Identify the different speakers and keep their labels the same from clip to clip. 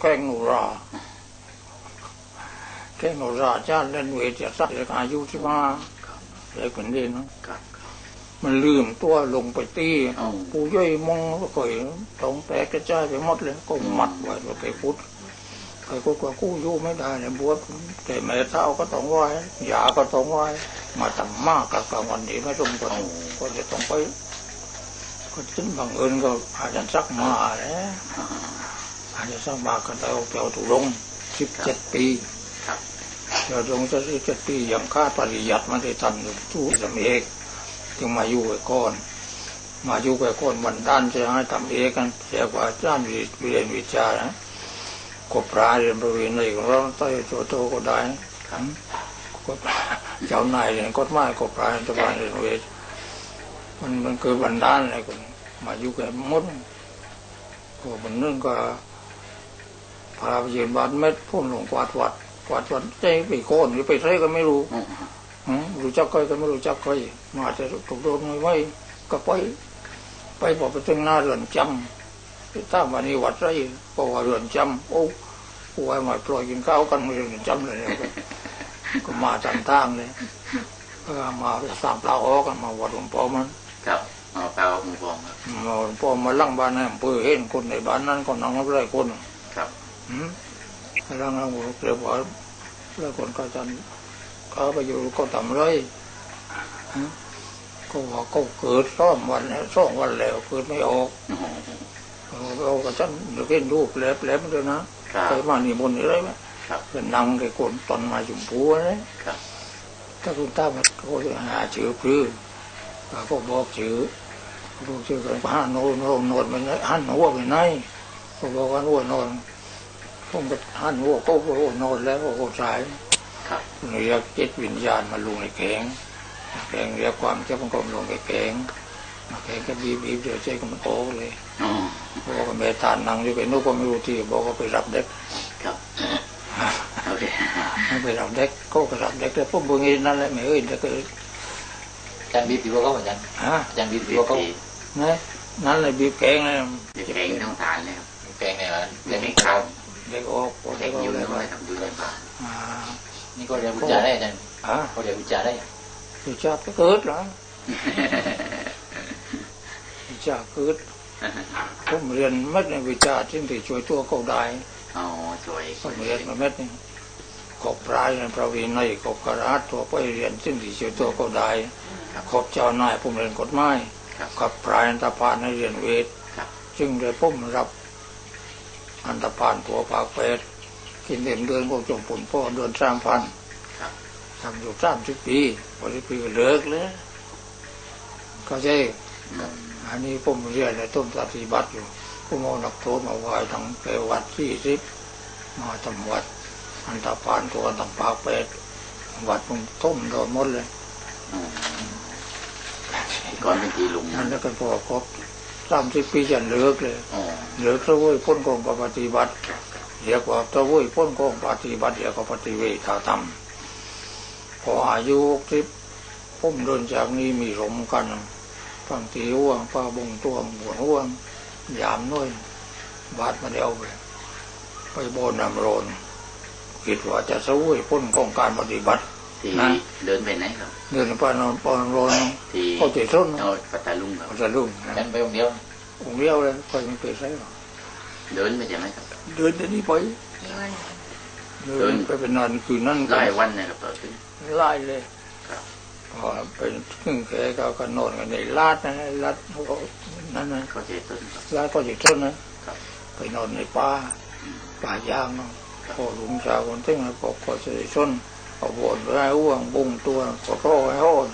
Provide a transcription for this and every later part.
Speaker 1: แกล้งหนูราแกล้งหนูราจ้าเล่นเวทจะสักเด็กอายุสิบห้าเด็กคนเดีนะครับมันลืมตัวลงไปตีปูย่อยมองก็เห็นท้องแตกกระจายไปหมดเลยก็มัดไว้ไปพุทธใครก็กว่ากู้ยู่ไม่ได้เนี่ยบวชแต่แม่เท้าก็ต้องไหวยาก็ต้องไหวมาทำมากกับกลางวันนี้ไม่ต้องก็ก็จะต้องไปก็ถึงบังเอิญก็อาจจะสักมาแล้ว อาจจะสักมากันแต่เอาเปียวถูกลงสิบเจ็ดปี
Speaker 2: ครับ
Speaker 1: เปียวถูกลงจะสิบเจ็ดปียังค่าปริยัติมาได้ทำอยู่ทุกสำเอกจึงมาอยู่ไว้ก่อน มาอยู่ไว้ก่อนวันด้านจะให้ทำเอกกันเสียกว่าอาจารย์วิเรียนวิชานะก็ปลาเรียนประเวณีของเราใต้โจโตก็ได้
Speaker 2: ครับ
Speaker 1: เจ้านายเรียนกฎหมายก็ปลาจะบานเรียนเวทมันมันเกิดวันดานอะไรกันมาอยู่กับมดก็มันนึงก็ พาไปยืนบาดเม็ดพ่นลงกวาดวัดกวาดวัดใจไปโค่นหรือไปใช้ก็ไม่รู้
Speaker 2: อืม
Speaker 1: หืมรู้จักใครก็ไม่รู้จักใครมาจะถูกโดนไม่ไหวก็ไปไปบอกไปถึงหน้าเรือนจำไปตั้งวันนี้วัดไรก็ว่าเรือนจำโอ้ผู้ไว้มาปล่อยกินข้าวกันไม่เรือนจำเลยเนี่ยก็ก็มาตามทางเลยก็มาไปสามปลาออกกันมาวัดหลวงพ่อมัน
Speaker 2: ครับเอาเปล่าหมูฟองครับ
Speaker 1: มาหลวงพ่อมาลั่งบ้านในอำเภอเห็นคนในบ้านนั้นก็นั่งรับไรคน
Speaker 2: ครับ
Speaker 1: หืมลั่งนั่งเรียกว่าแล้วคนก็จันเขาไปอยู่ก็ทำไรหืมก็ว่าก็เกิดสองวันแล้วสองวันแล้วเกิดไม่ออก
Speaker 2: โอ้โห
Speaker 1: เราก็ฉันเห็นรูปแลบๆด้วยนะครับเคยมานี่บนอะไรไหม
Speaker 2: ครับ
Speaker 1: เป็นนังไอ้คนตอนมาจุมพูนะครับถ้าคุณตามันก็จะหาชื่อพลื้เขาก็บอกชื่อบอกชื่อกันหันโนนโนนโนนไปไหนหันหัวไปไหนเขาบอกว่าหัวนอน ผมก็หันหัวก็โอ้นอนแล้วก็สายเรียกจิตวิญญาณมาลงในแข็งแข็งเรียกความเจ็บมันก็ลงในแข็งแข็งก็บีบบีบเดี๋ยวใจก็มันโตเลยบอกว่าแม่ทานนั่งอยู่กับนุกก็ไม่รู้ที่บอกว่าไปรับเด็ก
Speaker 2: ครับ
Speaker 1: ไปรับเด็กก็ไปรับเด็กแต่พวกเบิ่งเองนั่นแหละไม่เอ้ยเด็กก็
Speaker 3: จารย์บีบถือว่าเขาเหมือนกัน
Speaker 1: ฮะ
Speaker 3: จารย์บีบถื
Speaker 2: บี
Speaker 3: อบว่าเขา
Speaker 2: ตี
Speaker 1: นะนั่นเลยบีบแกงเลย
Speaker 2: บีบแข็งต้องทานเลย
Speaker 3: แปลงเนี่ยนะ
Speaker 2: เด็
Speaker 3: เรีย
Speaker 2: ก
Speaker 3: น
Speaker 2: ไม่
Speaker 3: ไม่
Speaker 2: เด็
Speaker 1: กออกเด็กอ
Speaker 2: ยู่
Speaker 1: เล
Speaker 2: ใน
Speaker 1: ย
Speaker 2: บ้า
Speaker 1: ว่าน
Speaker 2: ทำดูในบ้าน
Speaker 1: อ่า
Speaker 3: นี่ก็เรียนวิชาได้อาจารย์เขาเรียนวิชาได้
Speaker 1: วิชาก็เกิดเหรอวิชาเกิดผมเรียนเม็ดในวิชาที่ที่ช่วยตัวเขาได้
Speaker 2: อ๋อสวย
Speaker 1: ผมเรียนมาเม็ดนึงขอบปลายในพระวินัยขอบกระดาษตัวไปเรียนสิ่งที่ช่วยตัวเขาได้ขอบเจ้านายผมเรียนกฎหมาย
Speaker 2: ครับ
Speaker 1: ขอบปลายอันตาพานให้เรียนเวทจึงได้ผมรับ อันตพานตัวปากเป็ดกินเต็มเดือนก็จงผลพ่อเดือนสามพัน
Speaker 2: ครับ
Speaker 1: ทำอยู่สามสิบปีพอสิบปีก็เลิกเลยก็ใช่
Speaker 2: อืม
Speaker 1: อันนี้ผมเรียนในต้นปฏิบัติอยู่ผมเอาหนักโทษมาไหว้ทั้งไปวัดที่สิบมาทำวัด อันตพานตัวต่างปากเป็ดวัดมันท่มโดนหมดเลย
Speaker 2: อืมก่อนเป็นทีลุง
Speaker 1: นั่นแล้วก็พอครบ สามสิบปีจะเลิกเลย
Speaker 2: อ๋อ
Speaker 1: เหลือตะเวยพ้นกองปฏิบัติเรียกว่าตะเวยพ้นกองปฏิบัติเรียกว่าปฏิเวทาธรรมพออายุที่พุ่มเดินจากนี้มีสมกันบางทีห่วงป้าบงตัวหัวห่วงยามน้อยบาดมาเดียวไปไปโบนน้ำโรนคิดว่าจะสวยพ้นกองการปฏิบัติ
Speaker 2: ที่
Speaker 1: นะ
Speaker 2: เดินไปไหนครับ
Speaker 1: เดินไปนอนปอนโรน
Speaker 2: ที่
Speaker 1: เขาติดส้น
Speaker 2: เอาปัตตาลุงครับ
Speaker 1: เขาจะลุ่ม
Speaker 3: อาจารย์ไปองค์เดียว
Speaker 1: องค์เดียวเลยคอยมันเปิดใช่หรอ
Speaker 2: เดินไปใช่ไหมครับ
Speaker 1: เดินเดี๋ยวนี้ไปเดินไปเป็นนอนคืนนั่น
Speaker 2: หลายวันนะครับต่อขึ้น
Speaker 1: ไล่เลย
Speaker 2: ครับ
Speaker 1: พอเป็นขึ้นแกก็ก็นอนกันในลาดนะลาดเขาก็นั่นนะ
Speaker 2: เขาจะต้นครับ
Speaker 1: ลาดก็จะต้นนะครับไปนอนในป่าป่ายางเนาะพอหลุงชาวคนเต้งก็ก็จะได้ชน เอาบนไปให้อ้วงบุงตัวก็ก็ให้ห้อน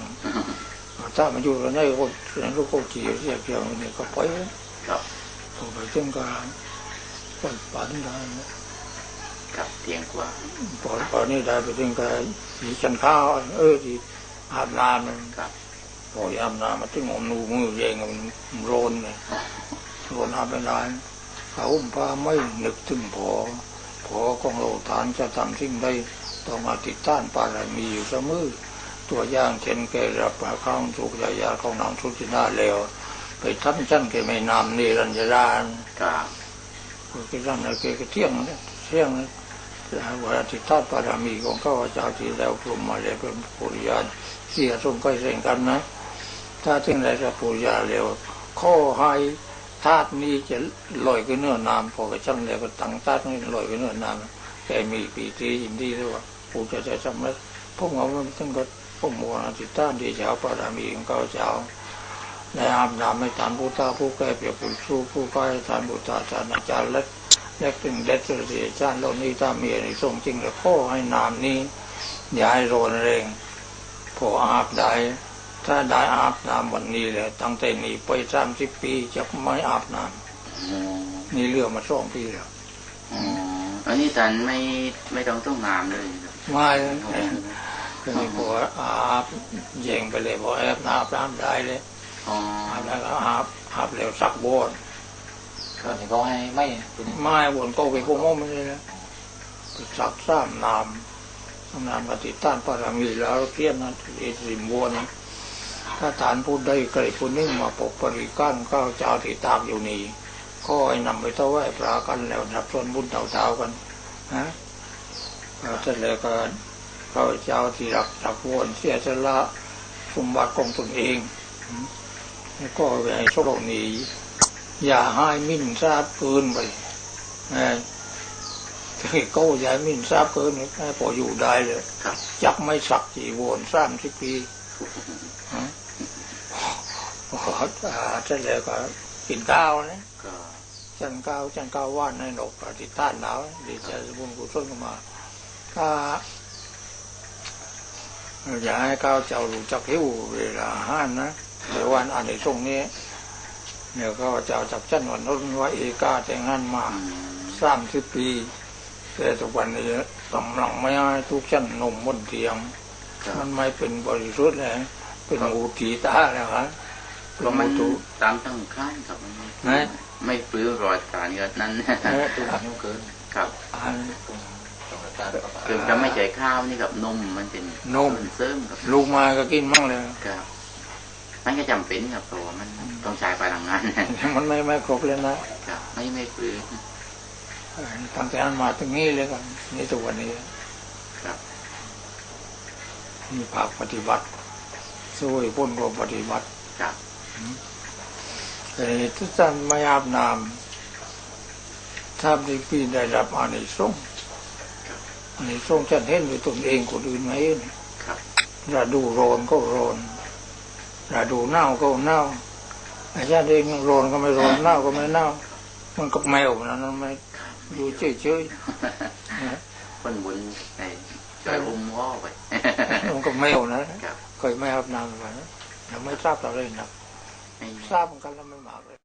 Speaker 1: ถ้ามันอยู่แล้วนี่ก็นั่นลูกก็ขี่เสียเกี่ยวนี่ก็ไป
Speaker 2: ครับ
Speaker 1: พอไปถึงก็ก็ป่านได้นะ
Speaker 2: ครับเตียงกว่า
Speaker 1: พอพอนี่ได้ไปถึงก็สีชันข้าวเออที่อาบน้ำนั่น
Speaker 2: ครับ
Speaker 1: พอยามน้ำมาถึงอมนูมือเองมันโรนเลยโรนอาเป็นไรเขาอุ้มพาไม่นึกถึงพอพอของเราทานจะทำสิ่งใด ต้องมาติดต้านปารมีอยู่เสมอตัวอย่างเช่นแกรับประข้างสุขยายาของนางสุจินาแล้วไปไปท่านชั้นแกไม่นำนี่รัญญาดาน
Speaker 2: ครับ
Speaker 1: คือท่านอะไรแกก็เที่ยงนะเที่ยงนะเวลาที่ทอดปารามีของข้าพเจ้าที่แล้วกลุ่มมาแล้วเป็นปุริยาเสียสมก็เร่งกันนะ ถ้าถึงไรจะปุริยาเร็วข้อให้ธาตุนี้จะลอยขึ้นเนื้อนามพอกระชั้นแล้วก็ตั้งธาตุนี้ลอยขึ้นเนื้อนา มแกมีปีติยินดีด้วยว่าปูจะจะจำแล้วพวกเราไม่ต้องก็พวกมนาติตต้านที่เจ้าปารามีของข้าเจ้าในอาบน้ำให้ทานผู้ตาผู้แก่เปียบผู้สู้ผู้ใกล้ทานผู้ตาอาจารย์อาจารย์เล็กเล็กถึงเด็ดสุดที่อาจารย์เหล่านี้ถ้ามีในทรงจริงแล้วข้อให้น้ำนี้อย่าให้โรนแรงพออาบได้ถ้าได้อาบน้ำวันนี้เลยตั้งแต่นี้ไปสามสิบปีจะไม่อาบน้ำนี่เรื่องมาสองปีแล้ว
Speaker 2: อ๋ออันนี้ท่านไม่ไม่ต้องต้องงามเลยครับ
Speaker 1: ไม่
Speaker 2: อ๋อ
Speaker 1: คือนี่พออาบแย่งไปเลยพอแอบน้ำน้ำได้เลย
Speaker 2: อ๋อ
Speaker 1: อาบแล้วก็อาบอาบแล้วสักโบน
Speaker 3: ตอนนี้ก็ให้ไม่ตัวนี้
Speaker 1: ไม้บนก็ไปพวกมอมันเลยนะไปสักซ้ำนามนามปฏิต้านปารามีแล้วเทียนนะเอสิมบัวนะถ้าฐานพูดได้ใครผู้หนึงมาปกปริกันก้าวเจ้าที่ตากอยู่นี่ ก็ให้นำไปถวายพระกันแล้วนับส่วนบุญเต่าๆกันนะแล้วเสร็จแล้วก็ข้าเจ้าที่รักรักวนเสียสละสมบัติของตนเองอืมแล้วก็ไปให้โชคนี้ อย่าให้มิ่นทราบเกินไปนะที่เขาอย่าให้มิ่นทราบเกินให้พออยู่ได้เลย
Speaker 2: ครับ
Speaker 1: จักไม่สักจีวรสามสิบปีฮะพออ่าเสร็จแล้วก็ กินข้าวนะ
Speaker 2: ก็
Speaker 1: จันข้าวจันข้าวว่านให้นกปฏิต้านหนาวดีใจสมบูรณ์กุศลเข้ามาถ้าอย่าให้ข้าวเจ้ารู้จักหิวเวลาอาห้านนะเดี๋ยววันอันในตรงนี้เนี่ยก็เจ้าจับจันวันนู้นว่าเอกาแต่งงานมา
Speaker 2: อืม
Speaker 1: สามสิบปีแต่ทุกวันนี้กำลังไม่ให้ทุกชั้นนมบนเตียง
Speaker 2: ครับ
Speaker 1: มันไม่เป็นบริสุทธิ์เลยเป็นงูตีตาแล้วครับ เป็น
Speaker 2: ก็มัน
Speaker 1: งูตู
Speaker 2: ตามต้องข้านครับมัน
Speaker 1: ไหน
Speaker 2: ไม่ปลื้มรอยการเงินนั้น
Speaker 1: เอ๊ะ
Speaker 3: ตัวนิ้วเกิน
Speaker 2: ครับ
Speaker 1: อัน
Speaker 3: ตรงตรงการประปา
Speaker 2: คือจะไม่ใช่ข้าวนี่กับนมมันเป็น
Speaker 1: นม
Speaker 2: เสริมครับ
Speaker 1: ลูกมาก็กินมั่งเลย
Speaker 2: ครับมันก็จำเป็นครับเพราะว่ามันต้องใช้พลังงาน
Speaker 1: มันไม่ไม่ครบเลยนะ
Speaker 2: ครับไม่ไม่ปลื้ม
Speaker 1: เออตั้งแต่นั้นมาถึงนี้เลยกันนี่ทุกวันนี้
Speaker 2: ครับ
Speaker 1: มีภาคปฏิบัติสู้ให้พ้นความปฏิบัติ
Speaker 2: ครับ
Speaker 1: แต่ทุกท่านไม่อาบน้ำถ้าได้ปีได้รับอานิสงส์อานิสงส์ฉันเห็นด้วยตนเองคนอื่นไม่เห็น
Speaker 2: ครับ
Speaker 1: ฤดูร้อนก็ร้อนฤดูหนาวก็หนาวไอ้ชาติเองร้อนก็ไม่ร้อนหนาวก็ไม่หนาวมันกับแมวนะมันไม่อยู่เฉยๆนะ
Speaker 2: คนบุญไอ้ช่วยอุ้มว่อไป
Speaker 1: มันกับแมวนะครับเคยไม่อาบน้ำมานะยังไม่ทราบอะไรนะ ทราบเหมือนกันแล้วไม่มาเลย